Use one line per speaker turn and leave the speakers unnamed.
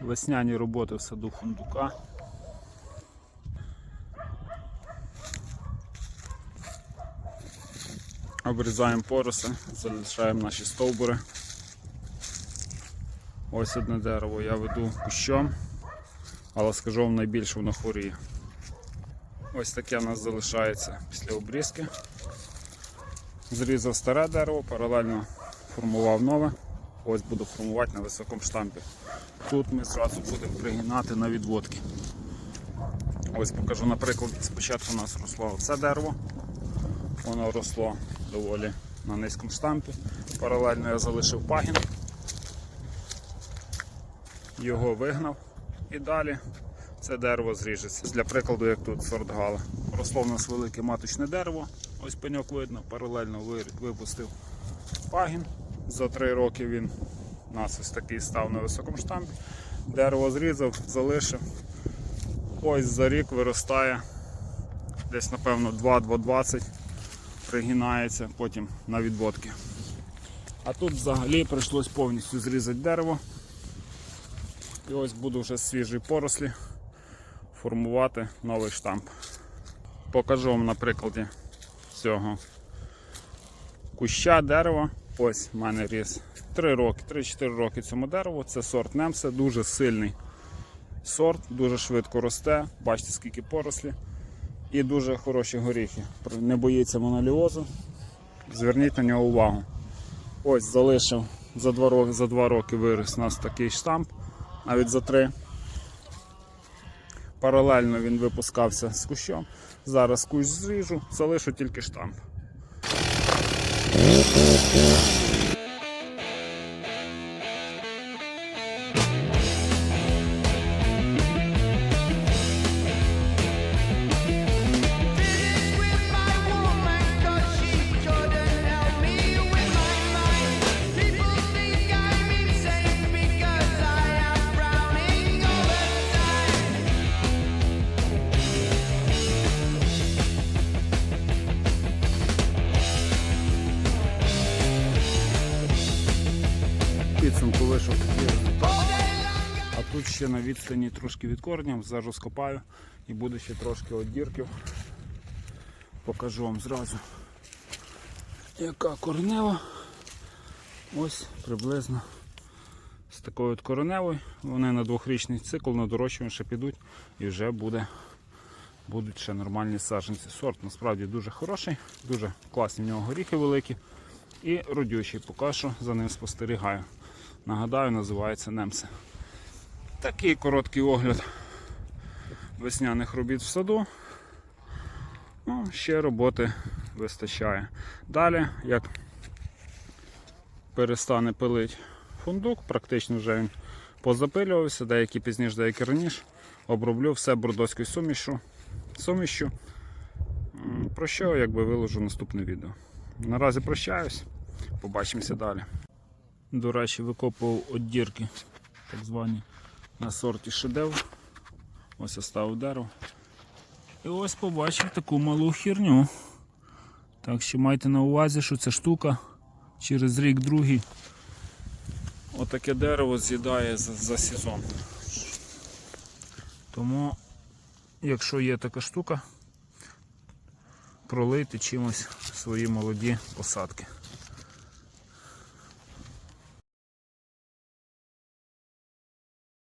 Весняні роботи в саду хундука. Обрізаємо пороси, залишаємо наші стовбури. Ось одне дерево я веду кущом, але скажу вам найбільше воно хворіє. Ось таке у нас залишається після обрізки. Зрізав старе дерево, паралельно формував нове. Ось буду формувати на високому штампі. Тут ми зразу будемо пригинати на відводки. Ось покажу, наприклад, спочатку у нас росло це дерево. Воно росло доволі на низькому штампі. Паралельно я залишив пагін, його вигнав і далі це дерево зріжеться. Для прикладу, як тут сорт гала. Росло в нас велике маточне дерево, ось пеньок видно, паралельно випустив пагін. За три роки він у нас ось такий став на високому штампі. Дерево зрізав, залишив. Ось за рік виростає десь, напевно, 2-2,20 пригинається потім на відводки. А тут взагалі прийшлось повністю зрізати дерево. І ось буду вже з свіжої порослі формувати новий штамп. Покажу вам на прикладі цього куща дерева. Ось в мене ріс 3 роки, 3-4 роки цьому дереву. Це сорт Немсе, дуже сильний сорт, дуже швидко росте. Бачите, скільки порослі. І дуже хороші горіхи. Не боїться моноліозу. Зверніть на нього увагу. Ось залишив за 2 роки, за 2 роки виріс у нас такий штамп, навіть за 3. Паралельно він випускався з кущом. Зараз кущ зріжу, залишу тільки штамп. Вийшов. А тут ще на відстані трошки від корня, зараз розкопаю і буде ще трошки от дірків. Покажу вам зразу, яка коренева. Ось приблизно з такою от кореневою. Вони на двохрічний цикл на дорощування ще підуть і вже буде, будуть ще нормальні саджанці. Сорт насправді дуже хороший, дуже класні в нього горіхи великі і родючий. Поки що за ним спостерігаю. Нагадаю, називається Немсе. Такий короткий огляд весняних робіт в саду. Ну, ще роботи вистачає. Далі, як перестане пилити фундук, практично вже він позапилювався, деякі пізніше, деякі раніше. Оброблю все бродоською сумішю. сумішю. Про що якби виложу наступне відео. Наразі прощаюсь, побачимося далі. До речі, викопував оддірки, так звані на сорті шедевр. Ось оставив дерево. І ось побачив таку малу херню. Так що майте на увазі, що ця штука через рік другий отаке дерево з'їдає за, за сезон. Тому, якщо є така штука, пролийте чимось свої молоді посадки.